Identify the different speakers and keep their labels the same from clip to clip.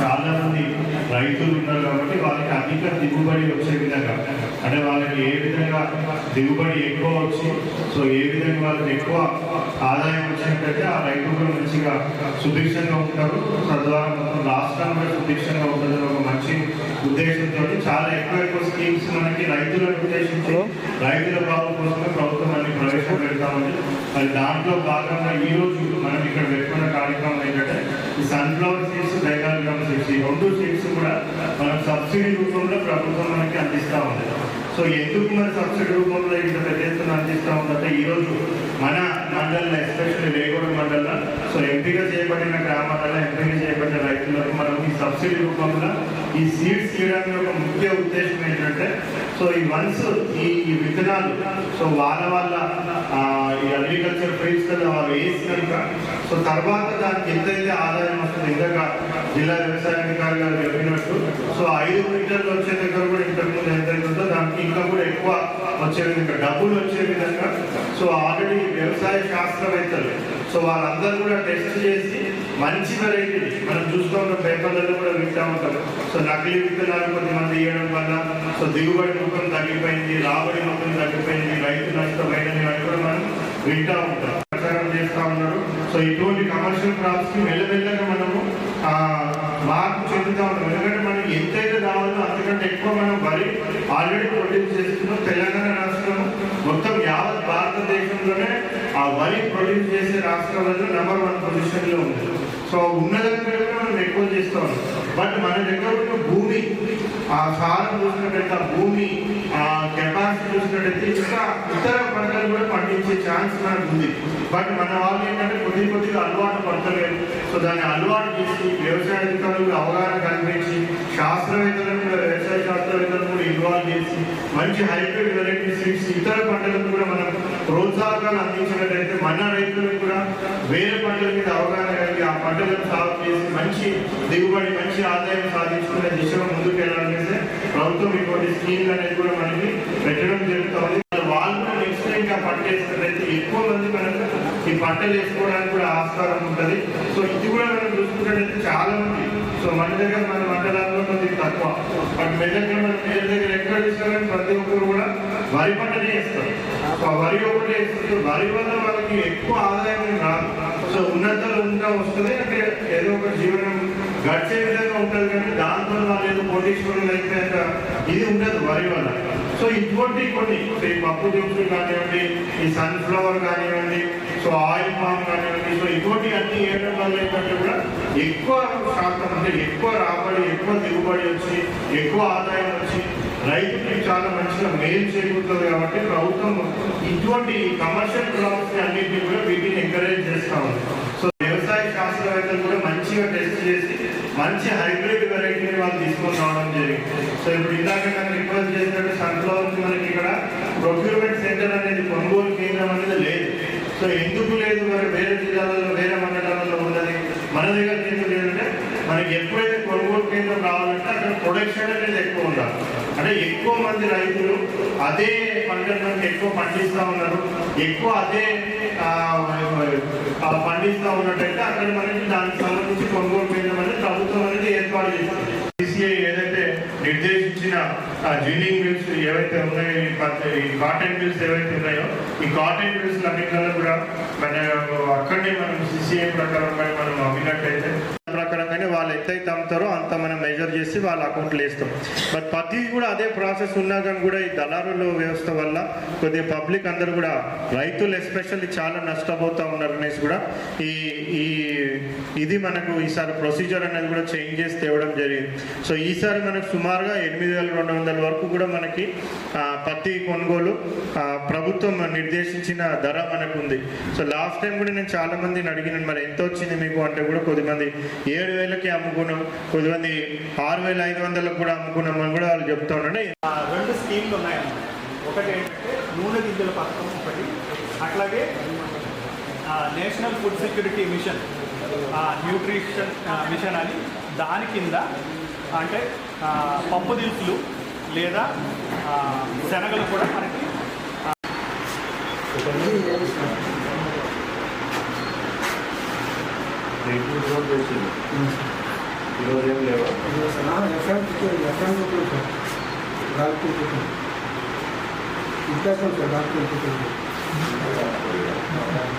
Speaker 1: చాలా మంది రైతులు ఉన్నారు కాబట్టి వాళ్ళకి అధిక దిగుబడి వచ్చే విధంగా అంటే వాళ్ళకి ఏ విధంగా దిగుబడి ఎక్కువ వచ్చి సో ఏ విధంగా వాళ్ళకి ఎక్కువ ఆదాయం వచ్చినట్టయితే ఆ రైతులు కూడా మంచిగా సుభిక్షంగా ఉంటారు. తద్వారా మొత్తం రాష్ట్రం కూడా సుభిక్షంగా ఉంటుందని ఒక మంచి ఉద్దేశంతో చాలా ఎక్కువ ఎక్కువ స్కీమ్స్ మనకి రైతులను ఉద్దేశించి రైతుల బాబు కోసమే ప్రభుత్వం అన్ని ప్రవేశపెడతామని మరి దాంట్లో భాగంగా ఈ రోజు మనం ఇక్కడ పెట్టుకున్న కార్యక్రమం ఏంటంటే ఈ సన్ఫ్లవర్ సీడ్స్ రెండు సీట్స్ కూడా మనం సబ్సిడీ రూపంలో ప్రభుత్వం మనకి అందిస్తూ ఉంది. సో ఎందుకు మరి సబ్సిడీ రూపంలో ఇంత పెద్ద ఎత్తున అందిస్తూ ఉందంటే ఈరోజు మన మండలంలో ఎస్పెషల్లీ రేగూడ మండలంలో సో ఎంపిక చేయబడిన గ్రామాలలో ఎంపిక చేయబడిన రైతులకు మనం ఈ సబ్సిడీ రూపంలో ఈ సీడ్స్ తీయడానికి ఒక ముఖ్య ఉద్దేశం ఏంటంటే సో ఈ వన్స్ ఈ ఈ విత్తనాలు సో వాళ్ళ వాళ్ళ ఈ అగ్రికల్చర్ ఫీల్డ్స్ వాళ్ళు వేసినాక సో తర్వాత దానికి ఎంతైతే ఆదాయం వస్తుంది ఇందాక జిల్లా వ్యవసాయ అధికారి గారు చెప్పినట్టు సో ఐదు మీటర్లు వచ్చే దగ్గర కూడా ఇంతకుముందు ఎంతైతుందో దానికి ఇంకా కూడా ఎక్కువ వచ్చే విధంగా డబ్బులు వచ్చే విధంగా సో ఆల్రెడీ వ్యవసాయ శాస్త్రవేత్తలు సో వాళ్ళందరూ కూడా టెస్ట్ చేసి మంచి వెరైటీ మనం చూస్తూ పేపర్లలో కూడా వింటా ఉంటాం సో నకిలీ విత్తనాలు కొంతమంది ఇవ్వడం వల్ల సో దిగుబడి మొత్తం తగ్గిపోయింది రాబడి మొత్తం తగ్గిపోయింది రైతు నష్టమైనది అని కూడా మనం వింటా ఉంటాం. ప్రచారం చేస్తా ఉన్నారు. సో ఇటువంటి కమర్షియల్ క్రాప్స్కి మెల్లమెల్లగా మనము మార్పు చెందుతా ఉంటాం. ఎందుకంటే మనం ఎంతైతే కావాలో అంతకంటే ఎక్కువ మనం వరి ఆల్రెడీ ప్రొడ్యూస్ చేస్తున్నాం. తెలంగాణ రాష్ట్రం మొత్తం యావత్ భారతదేశంలోనే ఆ వరి ప్రొడ్యూస్ చేసే రాష్ట్రాలలో నెంబర్ వన్ పొజిషన్లో ఉంది. సో ఉన్న దగ్గర కూడా మనం ఎక్కువ చేస్తాం. బట్ మన దగ్గర ఉన్న భూమి ఆ సారం చూసినట్టయితే ఆ భూమి ఆ కెపాసిటీ చూసినట్టయితే ఇంకా ఇతర పంటలు కూడా పండించే ఛాన్స్ మనకు ఉంది. బట్ మన వాళ్ళు ఏంటంటే కొద్ది కొద్దిగా అలవాటు పడతలేదు సో దాన్ని అలవాటు చేసి వ్యవసాయ అధికారులకు అవగాహన కల్పించి శాస్త్రవేత్తలను కూడా వ్యవసాయ శాస్త్రవేత్తలను కూడా ఇన్వాల్వ్ చేసి మంచి హైబ్రిడ్ వెరైటీ సీడ్స్ ఇతర పంటలకు కూడా మనం ప్రోత్సాహకాలు అందించినట్లయితే మన రైతులకు కూడా వేరే పంటల మీద అవగాహన కలిగి ఆ పంటలను సాగు చేసి మంచి దిగుబడి మంచి ఆదాయం సాధించుకునే దిశగా ముందుకు వెళ్ళాలంటే ప్రభుత్వం ఇటువంటి స్కీమ్లు అనేది కూడా మనకి పెట్టడం జరుగుతుంది. వాళ్ళు నెక్స్ట్ టైం ఇంకా పంట వేసినట్లయితే ఎక్కువ మంది మనకు ఈ పంటలు వేసుకోవడానికి కూడా ఆస్కారం ఉంటుంది. సో ఇది కూడా మనం చూసుకున్నట్లయితే చాలా మంది. సో మన దగ్గర మన మండలాల్లో కొద్దిగా తక్కువ. బట్ మెదక్ మన పేరు దగ్గర ఎక్కడ చూసినా ప్రతి ఒక్కరు కూడా వరి పంటనే వేస్తారు. సో ఆ వరి ఒకటి వేస్తారు. వరి వల్ల వాళ్ళకి ఎక్కువ ఆదాయం రాదు. సో ఉన్నతలు ఉంటా వస్తుంది అక్కడ ఏదో ఒక జీవనం గడిచే విధంగా ఉంటుంది కానీ దాంతో వాళ్ళు ఏదో కోటీశ్వరులు అయిపోయాక ఇది ఉండదు వరి వల్ల. సో ఇటువంటి కొన్ని ఈ పప్పు దినుసులు కానివ్వండి ఈ సన్ఫ్లవర్ కానివ్వండి సో ఆయిల్ పామ్ కానివ్వండి సో ఇటువంటి అన్ని వేయడం వల్ల ఏంటంటే కూడా ఎక్కువ శాతం అంటే ఎక్కువ రాబడి ఎక్కువ దిగుబడి వచ్చి ఎక్కువ ఆదాయం వచ్చి రైతుకి చాలా మంచిగా మేలు చేకూరుతుంది కాబట్టి ప్రభుత్వం ఇటువంటి కమర్షియల్ క్రాప్స్ అన్నింటినీ కూడా వీటిని ఎంకరేజ్ చేస్తా ఉంది సో వ్యవసాయ శాస్త్రవేత్తలు కూడా మంచిగా టెస్ట్ చేసి మంచి హైబ్రిడ్ వెరైటీని వాళ్ళు తీసుకొని రావడం జరిగింది. సో ఇప్పుడు ఇందాక నాకు రిక్వెస్ట్ చేసినట్టు సన్ఫ్లవర్స్ మనకి ఇక్కడ ప్రొక్యూర్మెంట్ సెంటర్ అనేది కొనుగోలు కేంద్రం అనేది లేదు. సో ఎందుకు లేదు మరి వేరే జిల్లాలలో వేరే మండలాలలో ఉన్నది? మన దగ్గర ఎందుకు లేదంటే మనకి ఎప్పుడైతే కొనుగోలు కేంద్రం రావాలంటే అక్కడ ప్రొడక్షన్ అనేది ఎక్కువ ఉండాలి. అంటే ఎక్కువ మంది రైతులు అదే పంటను ఎక్కువ పండిస్తూ ఉన్నారు. ఎక్కువ అదే పండిస్తూ ఉన్నట్టయితే అక్కడ మనకి దానికి సంబంధించి కొనుగోలు కేంద్రం అనేది ప్రభుత్వం అనేది ఏర్పాటు చేస్తుంది సిసిఐ ఏదైతే ఇచ్చిన జిన్నింగ్ మిల్స్ ఏవైతే ఉన్నాయో ఈ కాటన్ మిల్స్ ఏవైతే ఉన్నాయో ఈ కాటన్ మిల్స్ అన్నింటిలో కూడా మన అక్కడనే మనం సిసిఐ ప్రకారం కానీ మనం అమ్మినట్టయితే ప్రకారంగానే వాళ్ళు ఎంతైతే అమ్ముతారో అంత మనం మెజర్ చేసి వాళ్ళ అకౌంట్లో వేస్తాం. బట్ ప్రతి కూడా అదే ప్రాసెస్ ఉన్నా కానీ కూడా ఈ దళారుల వ్యవస్థ వల్ల కొద్దిగా పబ్లిక్ అందరూ కూడా రైతులు ఎస్పెషల్లీ చాలా నష్టపోతూ ఉన్నారు అనేసి కూడా ఈ ఈ ఇది మనకు ఈసారి ప్రొసీజర్ అనేది కూడా చేంజ్ చేసి తేవడం జరిగింది. సో ఈసారి మనకు సుమారుగా ఎనిమిది వేల రెండు వందల వరకు కూడా మనకి పత్తి కొనుగోలు ప్రభుత్వం నిర్దేశించిన ధర మనకు ఉంది. సో లాస్ట్ టైం కూడా నేను చాలా మందిని అడిగినాను మరి ఎంత వచ్చింది మీకు అంటే కూడా కొద్దిమంది ఏడు వేలకి అమ్ముకున్నాం కొద్దిమంది ఆరు వేల ఐదు వందలకు కూడా అమ్ముకున్నాం అని కూడా వాళ్ళు చెప్తా ఉండే
Speaker 2: ఆ, రెండు స్కీమ్లు ఉన్నాయన్నమాట ఒకటి ఏంటంటే నూనె గింజల పథకం ఒకటి అట్లాగే ఆ, national food security mission. Nutrition mission అని దాని కింద అంటే పప్పు దినుసులు లేదా శనగలు కూడా మనకి
Speaker 1: ఈరోజు ఏం లేవా?
Speaker 3: FM FM doctor sir doctor doctor
Speaker 1: attendance తీసుకోరుందా ఉండదు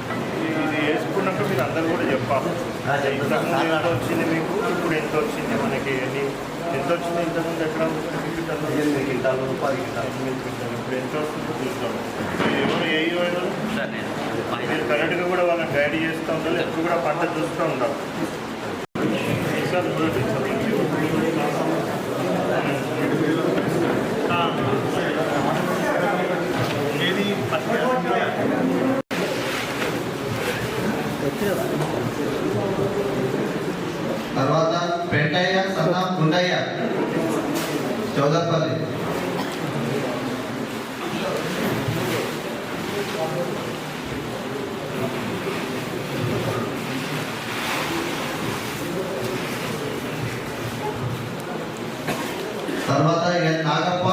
Speaker 1: అందరు కూడా చెప్పాలి. ఇంతకుముందు ఎంత వచ్చింది మీకు? ఇప్పుడు ఎంత వచ్చింది మనకి? ఎన్ని ఎంత వచ్చింది ఇంతకుముందు ఎక్కడ? ఎనిమిది క్వింటాలు పది ఎనిమిది క్వింటాలు. ఇప్పుడు ఎంత వస్తుందో చూస్తాం ఎవరు ఏ ఎవరు మీరు కరెక్ట్గా కూడా వాళ్ళని గైడ్ చేస్తూ ఉండాలి ఎప్పుడు కూడా పంట చూస్తూ ఉండాలి. ఈసారి చూడండి
Speaker 2: ఏది పత్తి
Speaker 4: తర్వాత పెంటయ్య సన్న గుండయ్య చౌదప్పల్లి తర్వాత ఎన్ నాగప్ప